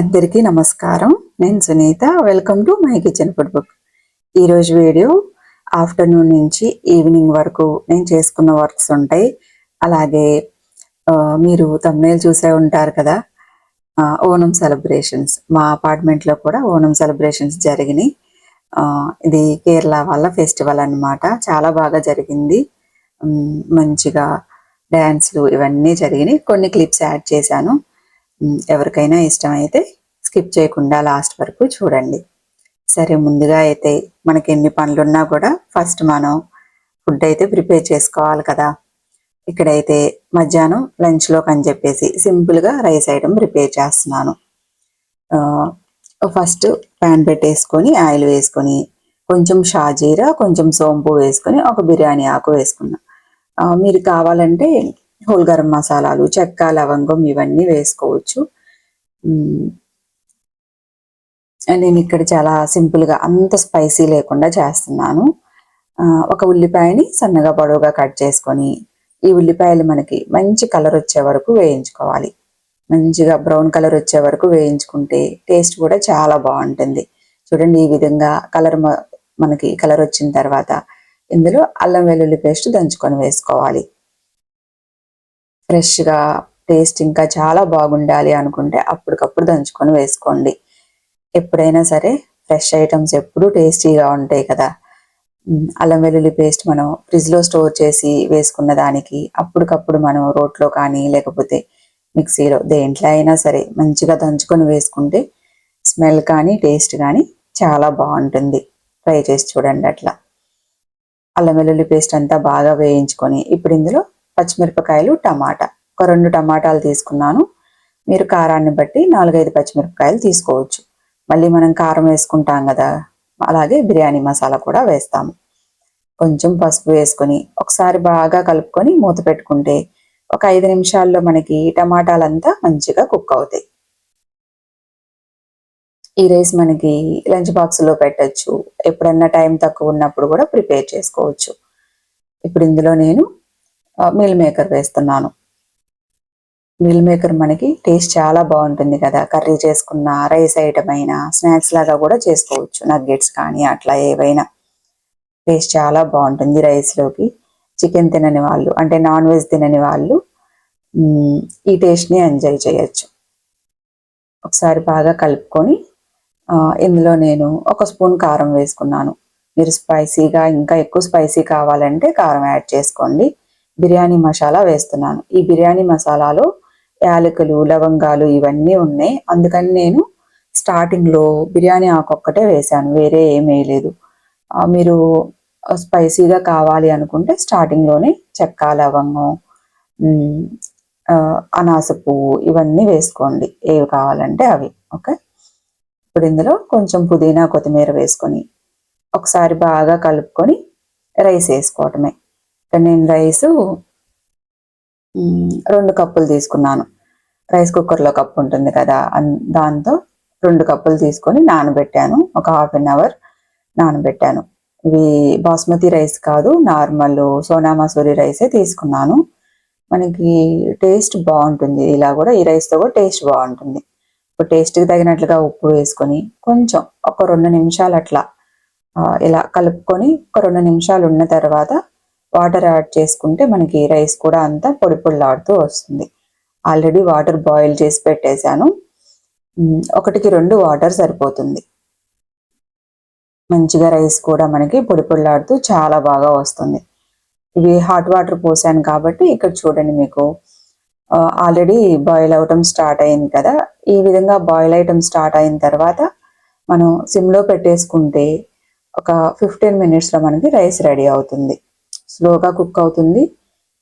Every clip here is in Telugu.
అందరికీ నమస్కారం. నేను Sunitha. Welcome to my kitchen food book ఈరోజు వీడియో ఆఫ్టర్నూన్ నుంచి ఈవినింగ్ వరకు నేను చేసుకున్న వర్క్స్ ఉంటాయి. అలాగే మీరు తమ్నేల్ చూసే ఉంటారు కదా ఓనం సెలబ్రేషన్స్ మా అపార్ట్మెంట్లో కూడా ఓనం సెలబ్రేషన్స్ జరిగినాయి. ఇది కేరళ వాళ్ళ ఫెస్టివల్ అన్నమాట. చాలా బాగా జరిగింది. మంచిగా డ్యాన్స్లు ఇవన్నీ జరిగినాయి. కొన్ని క్లిప్స్ యాడ్ చేశాను. ఎవరికైనా ఇష్టమైతే స్కిప్ చేయకుండా లాస్ట్ వరకు చూడండి. సరే ముందుగా అయితే మనకి ఎన్ని పనులున్నా కూడా ఫస్ట్ మనం ఫుడ్ అయితే ప్రిపేర్ చేసుకోవాలి కదా. ఇక్కడైతే మధ్యాహ్నం లంచ్లోకి అని చెప్పేసి సింపుల్గా రైస్ ఐటమ్ ప్రిపేర్ చేస్తున్నాను. ఫస్ట్ ప్యాన్ పెట్టేసుకొని ఆయిల్ వేసుకొని కొంచెం షాజీరా కొంచెం సోంపు వేసుకొని ఒక బిర్యానీ ఆకు వేసుకున్నాను మీరు కావాలంటే హోల్ గరం మసాలాలు చెక్క లవంగం ఇవన్నీ వేసుకోవచ్చు. నేను ఇక్కడ చాలా సింపుల్గా అంత స్పైసీ లేకుండా చేస్తున్నాను. ఒక ఉల్లిపాయని సన్నగా పొడవుగా కట్ చేసుకొని ఈ ఉల్లిపాయలు మనకి మంచి కలర్ వచ్చే వరకు వేయించుకోవాలి. మంచిగా బ్రౌన్ కలర్ వచ్చే వరకు వేయించుకుంటే టేస్ట్ కూడా చాలా బాగుంటుంది. చూడండి ఈ విధంగా కలర్ మనకి కలర్ వచ్చిన తర్వాత ఇందులో అల్లం వెల్లుల్లి పేస్ట్ దంచుకొని వేసుకోవాలి. ఫ్రెష్గా టేస్ట్ ఇంకా చాలా బాగుండాలి అనుకుంటే అప్పటికప్పుడు దంచుకొని వేసుకోండి. ఎప్పుడైనా సరే ఫ్రెష్ ఐటమ్స్ ఎప్పుడూ టేస్టీగా ఉంటాయి కదా. అల్లం వెల్లుల్లి పేస్ట్ మనం ఫ్రిడ్జ్లో స్టోర్ చేసి వేసుకున్న దానికి అప్పటికప్పుడు మనం రోట్లో కానీ లేకపోతే మిక్సీలో దేంట్లో అయినా సరే మంచిగా దంచుకొని వేసుకుంటే స్మెల్ కానీ టేస్ట్ కానీ చాలా బాగుంటుంది. ట్రై చేసి చూడండి అట్లా. అల్లం వెల్లుల్లి పేస్ట్ అంతా బాగా వేయించుకొని ఇప్పుడు ఇందులో పచ్చిమిరపకాయలు టమాటా. ఒక రెండు టమాటాలు తీసుకున్నాను. మీరు కారాన్ని బట్టి నాలుగైదు పచ్చిమిరపకాయలు తీసుకోవచ్చు. మళ్ళీ మనం కారం వేసుకుంటాం కదా అలాగే బిర్యానీ మసాలా కూడా వేస్తాము. కొంచెం పసుపు వేసుకొని ఒకసారి బాగా కలుపుకొని మూత పెట్టుకుంటే ఒక ఐదు నిమిషాల్లో మనకి టమాటాలంతా మంచిగా కుక్ అవుతాయి. ఈ రైస్ మనకి లంచ్ బాక్స్లో పెట్టచ్చు. ఎప్పుడన్నా టైం తక్కువ ఉన్నప్పుడు కూడా ప్రిపేర్ చేసుకోవచ్చు. ఇప్పుడు ఇందులో నేను మిల్ మేకర్ వేస్తున్నాను. మిల్ మేకర్ మనకి టేస్ట్ చాలా బాగుంటుంది కదా. కర్రీ చేసుకున్న రైస్ ఐటమ్ అయినా స్నాక్స్ లాగా కూడా చేసుకోవచ్చు. నగ్గెట్స్ కానీ అట్లా ఏవైనా. టేస్ట్ చాలా బాగుంటుంది రైస్లోకి. చికెన్ తినని వాళ్ళు అంటే నాన్ వెజ్ తినని వాళ్ళు ఈ టేస్ట్ని ఎంజాయ్ చేయొచ్చు. ఒకసారి బాగా కలుపుకొని ఇందులో నేను ఒక స్పూన్ కారం వేసుకున్నాను. మీరు స్పైసీగా ఇంకా ఎక్కువ స్పైసీ కావాలంటే కారం యాడ్ చేసుకోండి. బిర్యానీ మసాలా వేస్తున్నాను. ఈ బిర్యానీ మసాలాలో యాలకులు లవంగాలు ఇవన్నీ ఉన్నాయి. అందుకని నేను స్టార్టింగ్లో బిర్యానీ ఆకు ఒక్కటే వేశాను. వేరే ఏం వేయలేదు. మీరు స్పైసీగా కావాలి అనుకుంటే స్టార్టింగ్లోనే చెక్క లవంగం అనాస పువ్వు ఇవన్నీ వేసుకోండి. ఏవి కావాలంటే అవి. ఓకే? ఇప్పుడు ఇందులో కొంచెం పుదీనా కొత్తిమీర వేసుకొని ఒకసారి బాగా కలుపుకొని రైస్ వేసుకోవటమే. ఇక్కడ నేను రైసు రెండు కప్పులు తీసుకున్నాను. రైస్ కుక్కర్లో కప్పు ఉంటుంది కదా అన్- దాంతో రెండు కప్పులు తీసుకొని నానబెట్టాను. ఒక హాఫ్ అన్ అవర్ నానబెట్టాను. ఇవి బాస్మతి రైస్ కాదు నార్మల్ సోనా మసూరి రైసే తీసుకున్నాను. మనకి టేస్ట్ బాగుంటుంది. ఇలా కూడా ఈ రైస్తో కూడా టేస్ట్ బాగుంటుంది. ఇప్పుడు టేస్ట్కి తగినట్లుగా ఉప్పు వేసుకొని కొంచెం ఒక రెండు నిమిషాలు అట్లా ఇలా కలుపుకొని ఒక రెండు నిమిషాలు ఉన్న తర్వాత వాటర్ యాడ్ చేసుకుంటే మనకి రైస్ కూడా అంతా పొడి పొడిలాడుతూ వస్తుంది. ఆల్రెడీ వాటర్ బాయిల్ చేసి పెట్టేశాను. ఒకటికి రెండు వాటర్ సరిపోతుంది. మంచిగా రైస్ కూడా మనకి పొడి పొడిలాడుతూ చాలా బాగా వస్తుంది. ఇవి హాట్ వాటర్ పోసాను కాబట్టి ఇక్కడ చూడండి మీకు. ఆల్రెడీ బాయిల్ అవటం స్టార్ట్ అయింది కదా. ఈ విధంగా బాయిల్ అయ్యటం స్టార్ట్ అయిన తర్వాత మనం సిమ్లో పెట్టేసుకుంటే ఒక ఫిఫ్టీన్ మినిట్స్లో మనకి రైస్ రెడీ అవుతుంది. స్లోగా కుక్ అవుతుంది.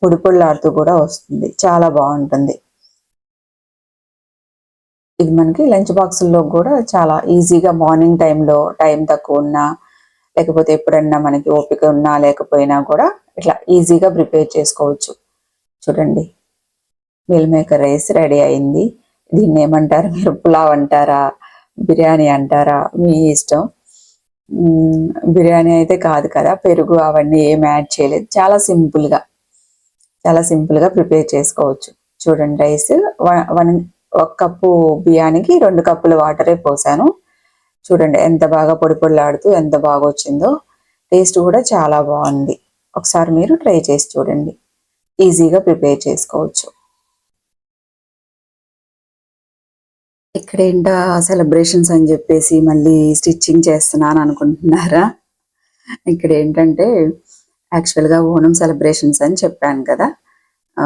పొడి పొడిలాడుతూ కూడా వస్తుంది. చాలా బాగుంటుంది. ఇది మనకి లంచ్ బాక్సుల్లో కూడా చాలా ఈజీగా మార్నింగ్ టైంలో టైం తక్కువ ఉన్నా లేకపోతే ఎప్పుడన్నా మనకి ఓపిక ఉన్నా లేకపోయినా కూడా ఇట్లా ఈజీగా ప్రిపేర్ చేసుకోవచ్చు. చూడండి. మిల్ మేకర్ రైస్ రెడీ అయింది. దీన్ని ఏమంటారు? మీరు పులావ్ అంటారా? బిర్యానీ అంటారా? మీ ఇష్టం. బిర్యానీ అయితే కాదు కదా పెరుగు అవన్నీ ఏం యాడ్ చేయలేదు. చాలా సింపుల్గా చాలా సింపుల్గా ప్రిపేర్ చేసుకోవచ్చు. చూడండి రైస్ వన్ ఒక కప్పు బియ్యానికి రెండు కప్పుల వాటరే పోసాను. చూడండి ఎంత బాగా పొడి పొడిలాడుతూ ఎంత బాగా వచ్చిందో. టేస్ట్ కూడా చాలా బాగుంది. ఒకసారి మీరు ట్రై చేసి చూడండి. ఈజీగా ప్రిపేర్ చేసుకోవచ్చు. ఇక్కడ ఏంటా సెలబ్రేషన్స్ అని చెప్పేసి మళ్ళీ స్టిచ్చింగ్ చేస్తున్నాను అనుకుంటున్నారా? ఇక్కడ ఏంటంటే యాక్చువల్గా ఓణం సెలబ్రేషన్స్ అని చెప్పాను కదా. ఆ,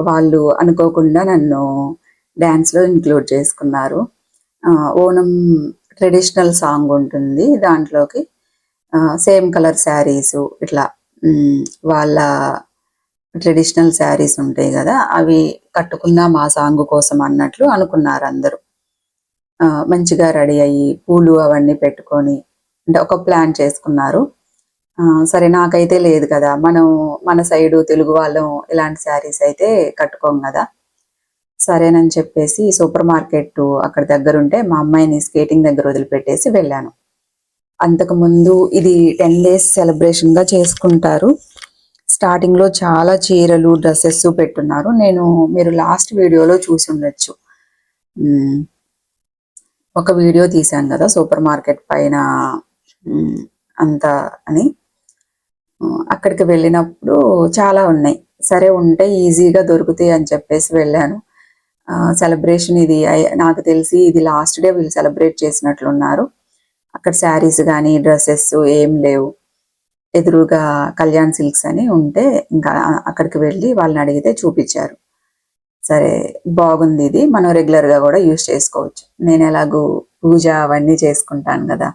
వాళ్ళు అనుకోకుండా నన్ను డ్యాన్స్లో ఇంక్లూడ్ చేసుకున్నారు. ఆ, ఓణం ట్రెడిషనల్ సాంగ్ ఉంటుంది దాంట్లోకి. సేమ్ కలర్ శారీస్ ఇట్లా వాళ్ళ ట్రెడిషనల్ శారీస్ ఉంటాయి కదా అవి కట్టుకుందాం ఆ సాంగ్ కోసం అన్నట్లు అనుకున్నారు అందరూ మంచిగా రెడీ అయ్యి పూలు అవన్నీ పెట్టుకొని అంటే ఒక ప్లాన్ చేసుకున్నారు. సరే నాకైతే లేదు కదా. మనం మన సైడు తెలుగు వాళ్ళం ఇలాంటి శారీస్ అయితే కట్టుకోం కదా. సరేనని చెప్పేసి సూపర్ మార్కెట్ అక్కడ దగ్గర ఉంటే మా అమ్మాయిని స్కేటింగ్ దగ్గర వదిలిపెట్టేసి వెళ్ళాను. అంతకు ముందు ఇది టెన్ డేస్ సెలబ్రేషన్గా చేసుకుంటారు. స్టార్టింగ్లో చాలా చీరలు డ్రెస్సెస్ పెట్టున్నారు. నేను మీరు లాస్ట్ వీడియోలో చూసి ఉండొచ్చు. ఒక వీడియో తీశాను కదా సూపర్ మార్కెట్ పైన అంత అంతా అని. అక్కడికి వెళ్ళినప్పుడు చాలా ఉన్నాయి. సరే ఉంటే ఈజీగా దొరుకుతాయి అని చెప్పేసి వెళ్ళాను. సెలబ్రేషన్ ఇది నాకు తెలిసి ఇది లాస్ట్ డే వీళ్ళు సెలబ్రేట్ చేసినట్లున్నారు. అక్కడ శారీస్ కానీ డ్రెస్సెస్ ఏం లేవు. ఎదురుగా కళ్యాణ్ సిల్క్స్ అని ఉంటే ఇంకా అక్కడికి వెళ్ళి వాళ్ళని అడిగితే చూపించారు. సరే బాగుంది ఇది. మనం రెగ్యులర్గా కూడా యూస్ చేసుకోవచ్చు. నేను ఎలాగూ పూజ అవన్నీ చేసుకుంటాను కదా.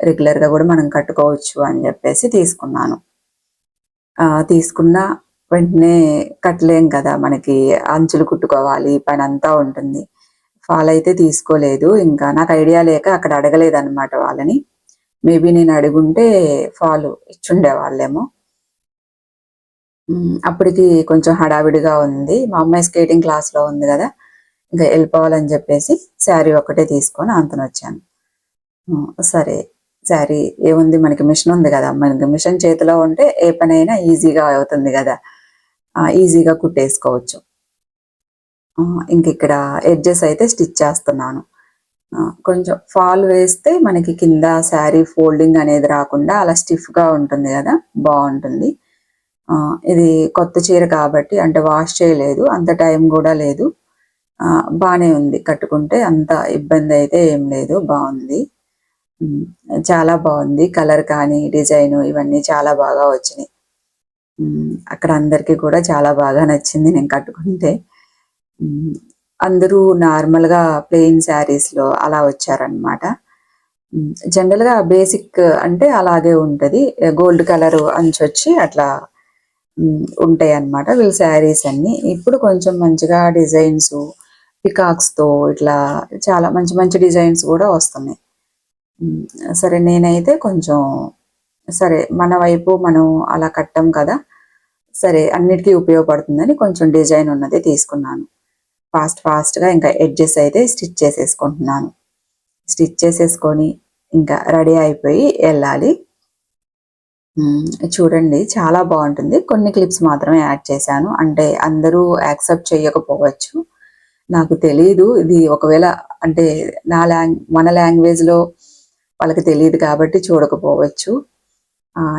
రెగ్యులర్గా కూడా మనం కట్టుకోవచ్చు అని చెప్పేసి తీసుకున్నాను. ఆ తీసుకున్న వెంటనే కట్టలేం కదా మనకి. అంచులు కుట్టుకోవాలి పని అంతా ఉంటుంది. ఫాల్ అయితే తీసుకోలేదు. ఇంకా నాకు ఐడియా లేక అక్కడ అడగలేదు అనమాట వాళ్ళని. మేబీ నేను అడుగుంటే ఫాల్ ఇచ్చుండే వాళ్ళేమో అప్పటికి కొంచెం హడావిడిగా ఉంది. మా అమ్మాయి స్కేటింగ్ క్లాస్లో ఉంది కదా. ఇంకా వెళ్ళిపోవాలని చెప్పేసి శారీ ఒకటే తీసుకొని అంతను వచ్చాను. సరే. శారీ ఏముంది? మనకి మిషన్ ఉంది కదా. మనకి మిషన్ చేతిలో ఉంటే ఏ పనైనా ఈజీగా అవుతుంది కదా. ఈజీగా కుట్టేసుకోవచ్చు. ఇంక ఇక్కడ ఎడ్జెస్ అయితే స్టిచ్ చేస్తున్నాను. ఆ, కొంచెం ఫాల్ వేస్తే మనకి కింద శారీ ఫోల్డింగ్ అనేది రాకుండా అలా స్టిఫ్గా ఉంటుంది కదా. బాగుంటుంది. ఇది కొత్త చీర కాబట్టి అంటే వాష్ చేయలేదు అంత టైం కూడా లేదు. ఆ, బానే ఉంది కట్టుకుంటే అంత ఇబ్బంది అయితే ఏం లేదు బాగుంది. చాలా బాగుంది కలర్ కానీ డిజైన్ ఇవన్నీ చాలా బాగా వచ్చినాయి. అక్కడ అందరికీ కూడా చాలా బాగా నచ్చింది నేను కట్టుకుంటే. అందరూ నార్మల్గా ప్లెయిన్ శారీస్లో అలా వచ్చారనమాట జనరల్గా బేసిక్ అంటే అలాగే ఉంటది గోల్డ్ కలర్ అంచొచ్చి వచ్చి అట్లా ఉంటాయి అన్నమాట వీళ్ళ శారీస్ అన్ని. ఇప్పుడు కొంచెం మంచిగా డిజైన్స్ పికాక్స్తో ఇట్లా చాలా మంచి మంచి డిజైన్స్ కూడా వస్తున్నాయి. సరే నేనైతే కొంచెం సరే మన వైపు మనం అలా కట్టం కదా. సరే అన్నిటికీ ఉపయోగపడుతుందని కొంచెం డిజైన్ ఉన్నది తీసుకున్నాను. ఫాస్ట్ ఫాస్ట్గా ఇంకా ఎడ్జెస్ అయితే స్టిచ్ చేసేసుకుంటున్నాను. స్టిచ్ చేసేసుకొని ఇంకా రెడీ అయిపోయి వెళ్ళాలి. చూడండి చాలా బాగుంటుంది. కొన్ని క్లిప్స్ మాత్రమే యాడ్ చేశాను. అంటే అందరూ యాక్సెప్ట్ చేయకపోవచ్చు. నాకు తెలియదు ఇది ఒకవేళ అంటే నా లాంగ్ మన లాంగ్వేజ్లో వాళ్ళకి తెలియదు కాబట్టి చూడకపోవచ్చు.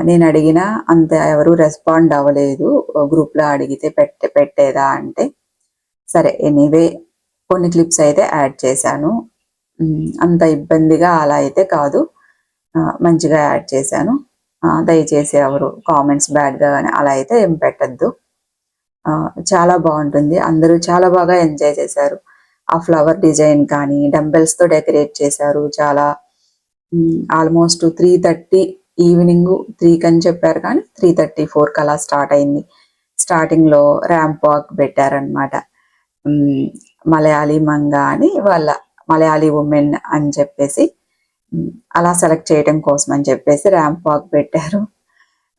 నేను అడిగినా అంత ఎవరు రెస్పాండ్ అవ్వలేదు. గ్రూప్లో అడిగితే పెట్టే పెట్టేదా అంటే సరే ఎనీవే కొన్ని క్లిప్స్ అయితే యాడ్ చేశాను. అంత ఇబ్బందిగా అలా అయితే కాదు. మంచిగా యాడ్ చేశాను. దయచేసి ఎవరు కామెంట్స్ బ్యాడ్గా కానీ అలా అయితే ఏం పెట్టద్దు. ఆ, చాలా బాగుంటుంది. అందరూ చాలా బాగా ఎంజాయ్ చేశారు. ఆ ఫ్లవర్ డిజైన్ కానీ డంబెల్స్తో డెకరేట్ చేశారు చాలా. Almost three thirty evening three అని చెప్పారు కానీ త్రీ థర్టీ ఫోర్ అలా స్టార్ట్ అయింది. స్టార్టింగ్లో ర్యాంప్ వాక్ పెట్టారనమాట మలయాళీ మంగా అని వాళ్ళ మలయాళీ ఉమెన్ అని చెప్పేసి అలా సెలెక్ట్ చేయడం కోసం అని చెప్పేసి ర్యాంప్ వాక్ పెట్టారు.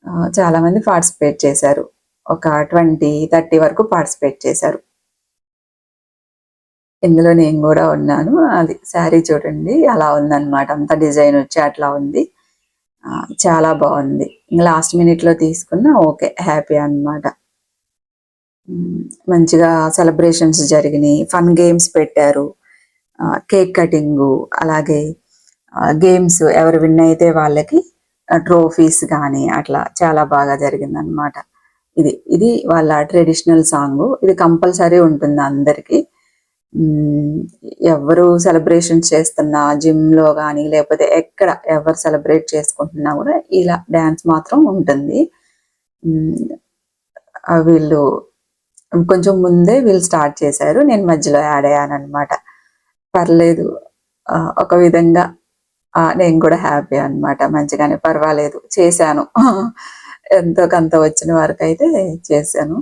చాలామంది చాలా మంది పార్టిసిపేట్ చేశారు. ఒక ట్వంటీ థర్టీ వరకు పార్టిసిపేట్ చేశారు. ఇందులో నేను కూడా ఉన్నాను. అది శారీ చూడండి అలా ఉందన్నమాట. అంత డిజైన్ వచ్చి అట్లా ఉంది. చాలా బాగుంది. లాస్ట్ మినిట్లో తీసుకున్నా ఓకే హ్యాపీ అన్నమాట. మంచిగా సెలబ్రేషన్స్ జరిగినాయి. ఫన్ గేమ్స్ పెట్టారు. కేక్ కటింగ్ అలాగే గేమ్స్ ఎవరు విన్ అయితే వాళ్ళకి ట్రోఫీస్ కానీ అట్లా చాలా బాగా జరిగింది అనమాట ఇది ఇది వాళ్ళ ట్రెడిషనల్ సాంగ్ ఇది కంపల్సరీ ఉంటుంది అందరికీ. ఎవరు సెలబ్రేషన్స్ చేస్తున్నా జిమ్లో కానీ లేకపోతే ఎక్కడ ఎవరు సెలబ్రేట్ చేసుకుంటున్నా కూడా ఇలా డ్యాన్స్ మాత్రం ఉంటుంది. వీళ్ళు కొంచెం ముందే వీళ్ళు స్టార్ట్ చేశారు. నేను మధ్యలో యాడ్ అయ్యాను అనమాట పర్లేదు ఒక విధంగా నేను కూడా హ్యాపీ అన్నమాట. మంచిగానే పర్వాలేదు. చేశాను. ఎంతో కొంత వచ్చిన వరకు అయితే చేశాను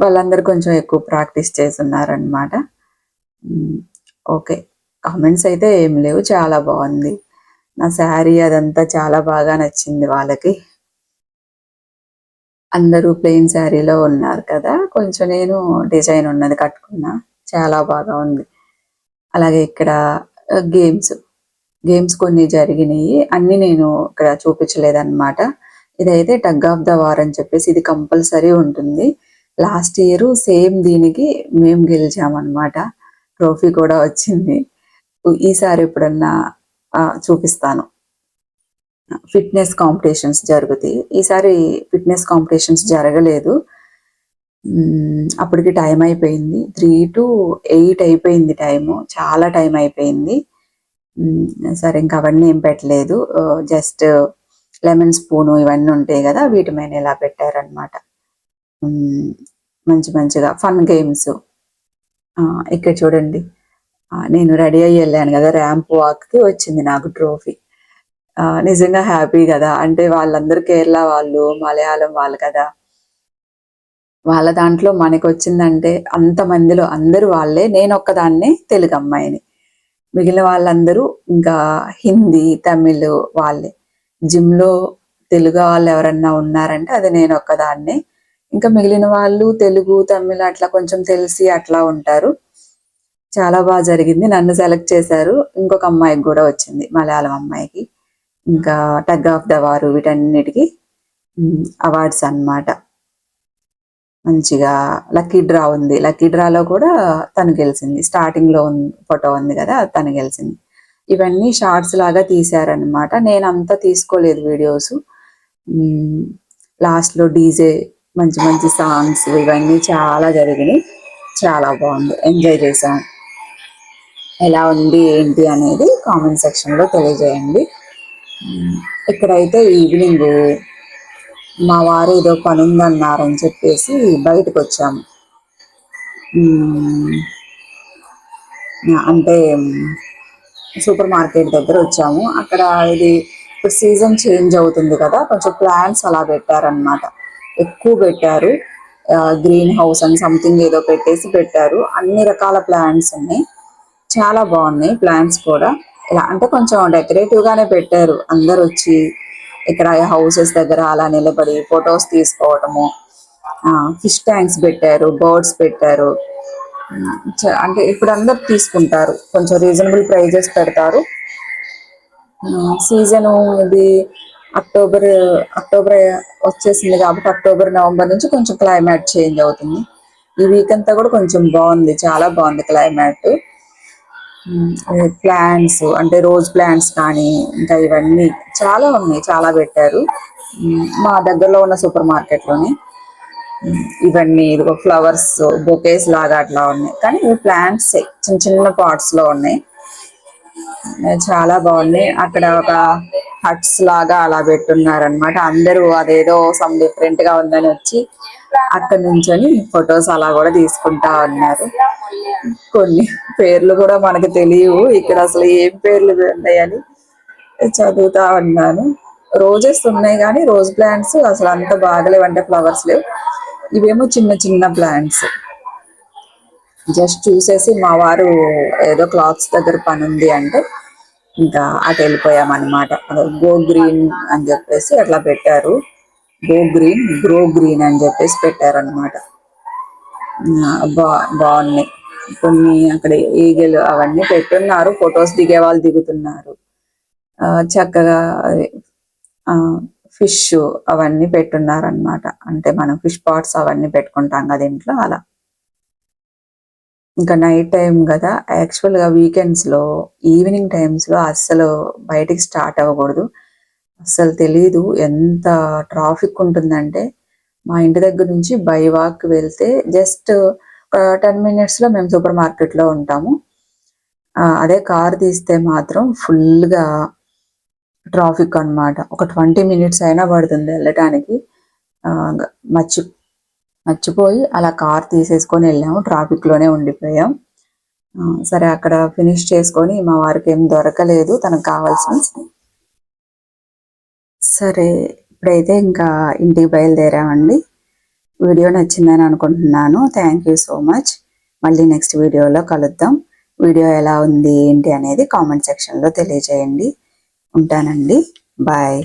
వాళ్ళందరూ కొంచెం ఎక్కువ ప్రాక్టీస్ చేస్తున్నారనమాట ఓకే. కామెంట్స్ అయితే ఏం లేవు. చాలా బాగుంది. నా శారీ అదంతా చాలా బాగా నచ్చింది వాళ్ళకి. అందరూ ప్లెయిన్ శారీలో ఉన్నారు కదా. కొంచెం నేను డిజైన్ ఉన్నది కట్టుకున్నా. చాలా బాగా ఉంది. అలాగే ఇక్కడ గేమ్స్ గేమ్స్ కొన్ని జరిగినాయి. అన్ని నేను ఇక్కడ చూపించలేదన్నమాట. ఇదైతే టగ్ ఆఫ్ ద వార్ అని చెప్పేసి ఇది కంపల్సరీ ఉంటుంది. లాస్ట్ ఇయర్ సేమ్ దీనికి మేము గెలిచామన్నమాట. ట్రోఫీ కూడా వచ్చింది. ఈసారి ఎప్పుడన్నా ఆ, చూపిస్తాను. ఫిట్నెస్ కాంపిటీషన్స్ జరుగుతాయి. ఈసారి ఫిట్నెస్ కాంపిటీషన్స్ జరగలేదు. అప్పటికి టైం అయిపోయింది. త్రీ టు ఎయిట్ అయిపోయింది టైము చాలా టైం అయిపోయింది. సరే ఇంకా అవన్నీ ఏం పెట్టలేదు. జస్ట్ లెమన్ స్పూను ఇవన్నీ ఉంటాయి కదా వీటి మీద ఇలా పెట్టారనమాట మంచి మంచిగా ఫన్ గేమ్స్ ఇక్కడ చూడండి. నేను రెడీ అయ్యి వెళ్ళాను కదా ర్యాంప్ వాక్కి వచ్చింది నాకు ట్రోఫీ నిజంగా హ్యాపీ కదా. అంటే వాళ్ళందరూ కేరళ వాళ్ళు మలయాళం వాళ్ళు కదా. వాళ్ళ దాంట్లో మనకు వచ్చిందంటే అంత మందిలో అందరూ వాళ్ళే నేను ఒక్కదాన్నే తెలుగు అమ్మాయిని. మిగిలిన వాళ్ళందరూ ఇంకా హిందీ తమిళ్ వాళ్ళే. జిమ్లో తెలుగు వాళ్ళు ఎవరన్నా ఉన్నారంటే అది నేను ఒక్కదాన్నే ఇంకా మిగిలిన వాళ్ళు తెలుగు తమిళ అట్లా కొంచెం తెలిసి అట్లా ఉంటారు. చాలా బాగా జరిగింది. నన్ను సెలెక్ట్ చేశారు. ఇంకొక అమ్మాయికి కూడా వచ్చింది మలయాళం అమ్మాయికి. ఇంకా టగ్ ఆఫ్ ద వారు వీటన్నిటికీ అవార్డ్స్ అన్నమాట. మంచిగా లక్కీ డ్రా ఉంది. లక్కీ డ్రాలో కూడా తను గెలిచింది. స్టార్టింగ్లో ఫోటో ఉంది కదా తను గెలిచింది. ఇవన్నీ షార్ట్స్ లాగా తీశారనమాట నేను అంతా తీసుకోలేదు వీడియోస్. లాస్ట్లో డీజే మంచి మంచి సాంగ్స్ ఇవన్నీ చాలా జరిగినాయి. చాలా బాగుంది. ఎంజాయ్ చేశాను ఎలా ఉంది ఏంటి అనేది కామెంట్ సెక్షన్లో తెలియజేయండి. ఇక్కడైతే ఈవినింగ్ మా వారు ఏదో పని ఉందన్నారని చెప్పేసి బయటకు వచ్చాము అంటే సూపర్ మార్కెట్ దగ్గర వచ్చాము. అక్కడ ఇది ఇప్పుడు సీజన్ చేంజ్ అవుతుంది కదా కొంచెం ప్లాంట్స్ అలా పెట్టారనమాట ఎక్కువ పెట్టారు. గ్రీన్ హౌస్ అని సంథింగ్ ఏదో పెట్టేసి పెట్టారు. అన్ని రకాల ప్లాంట్స్ ఉన్నాయి. చాలా బాగున్నాయి ప్లాంట్స్ కూడా. ఇలా అంటే కొంచెం డెకరేటివ్ గానే పెట్టారు. అందరు వచ్చి ఇక్కడ హౌసెస్ దగ్గర అలా నిలబడి ఫొటోస్ తీసుకోవటము ఫిష్ ట్యాంక్స్ పెట్టారు బర్డ్స్ పెట్టారు. చ- అంటే ఇప్పుడు అందరు తీసుకుంటారు. కొంచెం రీజనబుల్ ప్రైజెస్ పెడతారు. సీజన్ ఇది అక్టోబర్ అక్టోబర్ వచ్చేసింది కాబట్టి అక్టోబర్ నవంబర్ నుంచి కొంచెం క్లైమేట్ చేంజ్ అవుతుంది. ఈ వీక్ అంతా కూడా కొంచెం బాగుంది చాలా బాగుంది క్లైమేట్. ప్లాంట్స్ అంటే రోజ్ ప్లాంట్స్ కానీ ఇంకా ఇవన్నీ చాలా ఉన్నాయి చాలా పెట్టారు. మా దగ్గరలో ఉన్న సూపర్ మార్కెట్లోని ఇవన్నీ ఇదిగో ఫ్లవర్స్ బొకేస్ లాగా అట్లా ఉన్నాయి. కానీ ఇవి ప్లాంట్స్ చిన్న చిన్న పాట్స్లో ఉన్నాయి. చాలా బాగున్నాయి. అక్కడ ఒక హట్స్ లాగా అలా పెట్టున్నారనమాట అందరూ అదేదో సమ్ డిఫరెంట్గా ఉందని వచ్చి అక్కడ నుంచొని ఫొటోస్ అలా కూడా తీసుకుంటా ఉన్నారు. కొన్ని పేర్లు కూడా మనకు తెలియవు. ఇక్కడ అసలు ఏం పేర్లు ఉన్నాయని చదువుతా ఉన్నాను. రోజెస్ ఉన్నాయి కానీ రోజ్ ప్లాంట్స్ అసలు అంత బాగలేవు. అంటే ఫ్లవర్స్ లేవు. ఇవేమో చిన్న చిన్న ప్లాంట్స్ జస్ట్ చూసేసి మా వారు ఏదో క్లాత్స్ దగ్గర పని ఉంది అంటే ఇంకా అటు వెళ్ళిపోయామన్నమాట. అదే గో గ్రీన్ అని చెప్పేసి అట్లా పెట్టారు. గో గ్రీన్ గ్రో గ్రీన్ అని చెప్పేసి పెట్టారనమాట బా బాగున్నాయి. కొన్ని అక్కడ ఈగలు అవన్నీ పెట్టున్నారు ఫొటోస్ దిగే వాళ్ళు దిగుతున్నారు. ఆ, చక్కగా ఫిష్ అవన్నీ పెట్టున్నారనమాట అంటే మనం ఫిష్ పాట్స్ అవన్నీ పెట్టుకుంటాం కదా ఇంట్లో అలా. ఇంకా నైట్ టైం కదా యాక్చువల్గా వీకెండ్స్లో ఈవినింగ్ టైమ్స్లో అస్సలు బయటికి స్టార్ట్ అవ్వకూడదు. అస్సలు తెలియదు ఎంత ట్రాఫిక్ ఉంటుందంటే మా ఇంటి దగ్గర నుంచి బై వాక్ వెళ్తే జస్ట్ టెన్ మినిట్స్లో మేము సూపర్ మార్కెట్లో ఉంటాము. అదే కార్ తీస్తే మాత్రం ఫుల్గా ట్రాఫిక్ అన్నమాట. ఒక ట్వంటీ మినిట్స్ అయినా పడుతుంది వెళ్ళటానికి. మర్చి మర్చిపోయి అలా కార్ తీసేసుకొని వెళ్ళాము ట్రాఫిక్లోనే ఉండిపోయాం. సరే అక్కడ ఫినిష్ చేసుకొని మా వారికి ఏం దొరకలేదు తనకు కావాల్సిన సరే ఇప్పుడైతే ఇంకా ఇంటికి బయలుదేరామండి. వీడియో నచ్చిందని అనుకుంటున్నాను. థ్యాంక్ యూ సో మచ్ మళ్ళీ నెక్స్ట్ వీడియోలో కలుద్దాం. వీడియో ఎలా ఉంది ఏంటి అనేది కామెంట్ సెక్షన్లో తెలియజేయండి. ఉంటానండి. బాయ్